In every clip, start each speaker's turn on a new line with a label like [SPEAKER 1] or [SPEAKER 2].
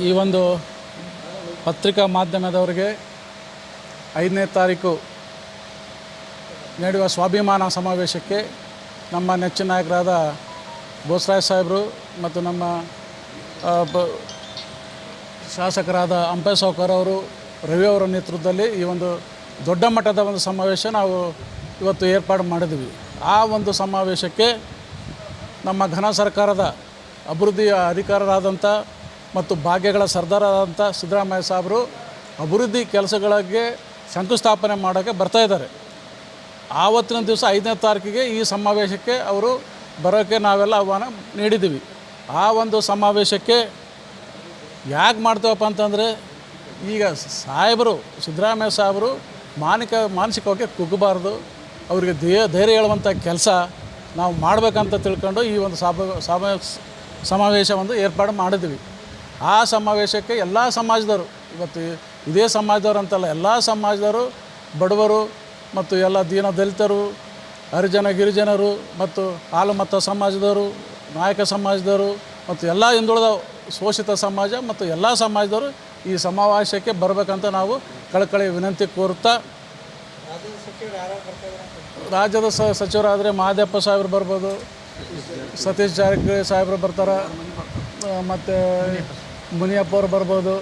[SPEAKER 1] ಈ ಒಂದು ಪತ್ರಿಕಾ ಮಾಧ್ಯಮದವರಿಗೆ ಐದನೇ ತಾರೀಕು ನಡೆಯುವ ಸ್ವಾಭಿಮಾನ ಸಮಾವೇಶಕ್ಕೆ ನಮ್ಮ ನೆಚ್ಚಿನ ನಾಯಕರಾದ ಬೋಸರಾಯ್ ಸಾಹೇಬರು ಮತ್ತು ನಮ್ಮ ಶಾಸಕರಾದ ಹಂಪೆ ಸಾವ್ಕರ್ ಅವರು, ರವಿ ಅವರ ನೇತೃತ್ವದಲ್ಲಿ ಈ ಒಂದು ದೊಡ್ಡ ಮಟ್ಟದ ಒಂದು ಸಮಾವೇಶ ನಾವು ಇವತ್ತು ಏರ್ಪಾಡು ಮಾಡಿದ್ವಿ ಆ ಒಂದು ಸಮಾವೇಶಕ್ಕೆ ನಮ್ಮ ಘನ ಸರ್ಕಾರದ ಅಭಿವೃದ್ಧಿಯ ಅಧಿಕಾರರಾದಂಥ ಮತ್ತು ಭಾಗ್ಯಗಳ ಸರ್ದಾರಾದಂಥ ಸಿದ್ದರಾಮಯ್ಯ ಸಾಹೇಬರು ಅಭಿವೃದ್ಧಿ ಕೆಲಸಗಳಿಗೆ ಶಂಕುಸ್ಥಾಪನೆ ಮಾಡೋಕ್ಕೆ ಬರ್ತಾ ಇದ್ದಾರೆ. ಆವತ್ತಿನ ದಿವಸ ಐದನೇ ತಾರೀಕಿಗೆ ಈ ಸಮಾವೇಶಕ್ಕೆ ಅವರು ಬರೋಕ್ಕೆ ನಾವೆಲ್ಲ ಆಹ್ವಾನ ನೀಡಿದ್ದೀವಿ. ಆ ಒಂದು ಸಮಾವೇಶಕ್ಕೆ ಯಾಕೆ ಮಾಡ್ತೇವಪ್ಪ ಅಂತಂದರೆ ಈಗ ಸಾಹೇಬರು ಸಿದ್ದರಾಮಯ್ಯ ಸಾಹೇಬರು ಮಾನಿಕ ಮಾನಸಿಕವಾಗಿ ಕುಗ್ಗಬಾರ್ದು, ಅವರಿಗೆ ಧೈರ್ಯ ಧೈರ್ಯ ಹೇಳುವಂಥ ಕೆಲಸ ನಾವು ಮಾಡಬೇಕಂತ ತಿಳ್ಕೊಂಡು ಈ ಒಂದು ಸಮಾವೇಶ ಒಂದು ಏರ್ಪಾಡು ಮಾಡಿದ್ವಿ ಆ ಸಮಾವೇಶಕ್ಕೆ ಎಲ್ಲ ಸಮಾಜದವರು, ಇವತ್ತು ಇದೇ ಸಮಾಜದವರು ಅಂತಲ್ಲ, ಎಲ್ಲ ಸಮಾಜದವರು, ಬಡವರು ಮತ್ತು ಎಲ್ಲ ದೀನ ದಲಿತರು, ಹರಿಜನ ಗಿರಿಜನರು ಮತ್ತು ಹಾಲುಮತ ಸಮಾಜದವರು, ನಾಯಕ ಸಮಾಜದವರು ಮತ್ತು ಎಲ್ಲ ಹಿಂದುಳಿದ ಶೋಷಿತ ಸಮಾಜ ಮತ್ತು ಎಲ್ಲ ಸಮಾಜದವರು ಈ ಸಮಾವೇಶಕ್ಕೆ ಬರಬೇಕಂತ ನಾವು ಕಳಕಳಿ ವಿನಂತಿ ಕೋರುತ್ತಾ ರಾಜ್ಯದ ಸ ಸಚಿವರಾದರೆ ಮಹಾದೇವಪ್ಪ ಸಾಹೇಬ್ರು ಬರ್ಬೋದು, ಸತೀಶ್ ಜಾರಕಿಹೊಳಿ ಸಾಹೇಬ್ರು ಬರ್ತಾರೆ, ಮತ್ತು ಮುನಿಯಪ್ಪ ಅವ್ರು ಬರ್ಬೋದು.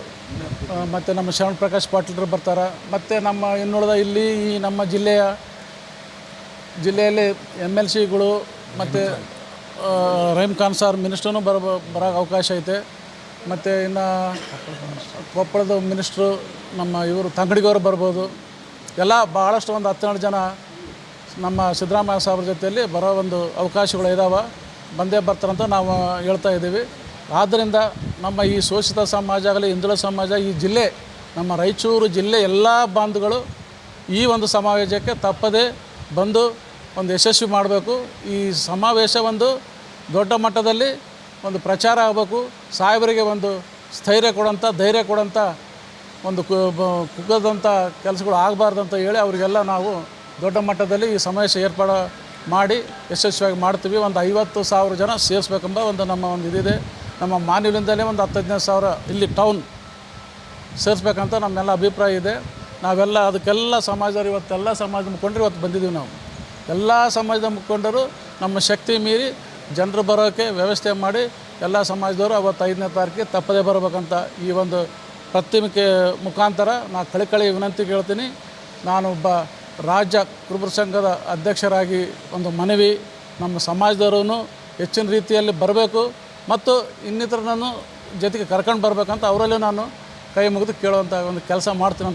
[SPEAKER 1] ಮತ್ತು ನಮ್ಮ ಶರಣ್ ಪ್ರಕಾಶ್ ಪಾಟೀಲ್ರು ಬರ್ತಾರೆ. ಮತ್ತು ನಮ್ಮ ಇನ್ನುಳಿದ ಇಲ್ಲಿ ಈ ನಮ್ಮ ಜಿಲ್ಲೆಯ, ಜಿಲ್ಲೆಯಲ್ಲಿ ಎಂ ಎಲ್ ಸಿಗಳು ಮತ್ತು ರಹೀಮ್ ಖಾನ್ ಸಾರ್ ಮಿನಿಸ್ಟ್ರೂ ಬರ ಬರೋಕ್ಕೆ ಅವಕಾಶ ಐತೆ. ಮತ್ತು ಇನ್ನು ಕೊಪ್ಪಳದ ಮಿನಿಸ್ಟ್ರು ನಮ್ಮ ಇವರು ತಂಗಡಿಗವರು ಬರ್ಬೋದು. ಎಲ್ಲ ಭಾಳಷ್ಟು ಒಂದು ಹತ್ತೆರಡು ಜನ ನಮ್ಮ ಸಿದ್ದರಾಮಯ್ಯ ಸಾಹೇಬ್ರ ಜೊತೆಯಲ್ಲಿ ಬರೋ ಒಂದು ಅವಕಾಶಗಳು ಇದ್ದಾವೆ ಬಂದೇ ಬರ್ತಾರಂತ ನಾವು ಹೇಳ್ತಾ ಇದ್ದೀವಿ. ಆದ್ದರಿಂದ ನಮ್ಮ ಈ ಶೋಷಿತ ಸಮಾಜ ಆಗಲಿ ಹಿಂದುಳಿದ ಸಮಾಜ, ಈ ಜಿಲ್ಲೆ, ನಮ್ಮ ರಾಯಚೂರು ಜಿಲ್ಲೆ ಎಲ್ಲ ಬಾಂಧುಗಳು ಈ ಒಂದು ಸಮಾವೇಶಕ್ಕೆ ತಪ್ಪದೆ ಬಂದು ಒಂದು ಯಶಸ್ವಿ ಮಾಡಬೇಕು. ಈ ಸಮಾವೇಶ ಒಂದು ದೊಡ್ಡ ಮಟ್ಟದಲ್ಲಿ ಒಂದು ಪ್ರಚಾರ ಆಗಬೇಕು. ಸಾಹೇಬರಿಗೆ ಒಂದು ಸ್ಥೈರ್ಯ ಕೊಡೋಂಥ ಧೈರ್ಯ ಕೊಡೋಂಥ ಒಂದು ಕುಗ್ಗದಂಥ ಕೆಲಸಗಳು ಆಗಬಾರ್ದು ಅಂತ ಹೇಳಿ ಅವರಿಗೆಲ್ಲ ನಾವು ದೊಡ್ಡ ಮಟ್ಟದಲ್ಲಿ ಈ ಸಮಾವೇಶ ಏರ್ಪಾಡು ಮಾಡಿ ಯಶಸ್ವಿಯಾಗಿ ಮಾಡ್ತೀವಿ. ಒಂದು ಐವತ್ತು ಸಾವಿರ ಜನ ಸೇರಿಸ್ಬೇಕೆಂಬ ಒಂದು ನಮ್ಮ ಒಂದು ಇದಿದೆ. ನಮ್ಮ ಮಾನ್ಯಲಿಂದಲೇ ಒಂದು ಹತ್ತು ಹದಿನೈದು ಸಾವಿರ ಇಲ್ಲಿ ಟೌನ್ ಸೇರಿಸ್ಬೇಕಂತ ನಮ್ಮೆಲ್ಲ ಅಭಿಪ್ರಾಯ ಇದೆ. ನಾವೆಲ್ಲ ಅದಕ್ಕೆಲ್ಲ ಸಮಾಜದವರು ಇವತ್ತೆಲ್ಲ ಸಮಾಜದ ಮುಖಂಡರು ಇವತ್ತು ಬಂದಿದ್ದೀವಿ ನಾವು. ಎಲ್ಲ ಸಮಾಜದ ಮುಖಂಡರು ನಮ್ಮ ಶಕ್ತಿ ಮೀರಿ ಜನರು ಬರೋಕ್ಕೆ ವ್ಯವಸ್ಥೆ ಮಾಡಿ ಎಲ್ಲ ಸಮಾಜದವರು ಅವತ್ತು ಐದನೇ ತಾರೀಕಿಗೆ ತಪ್ಪದೇ ಬರಬೇಕಂತ ಈ ಒಂದು ಪ್ರತಿಮಿಕೆ ಮುಖಾಂತರ ನಾನು ಕಳಿಕಳಿ ವಿನಂತಿ ಕೇಳ್ತೀನಿ. ನಾನು ಒಬ್ಬ ರಾಜ್ಯ ಕುರುಬರ ಸಂಘದ ಅಧ್ಯಕ್ಷರಾಗಿ ಒಂದು ಮನವಿ ನಮ್ಮ ಸಮಾಜದವರು ಹೆಚ್ಚಿನ ರೀತಿಯಲ್ಲಿ ಬರಬೇಕು. ಮತ್ತು ಇನ್ನಿತರ ನಾನು ಜೊತೆಗೆ ಕರ್ಕೊಂಡು ಬರಬೇಕಂತ ಅವರಲ್ಲೇ ನಾನು ಕೈ ಮುಗಿದು ಕೇಳುವಂಥ ಒಂದು ಕೆಲಸ ಮಾಡ್ತೀನಿ ಅಂತ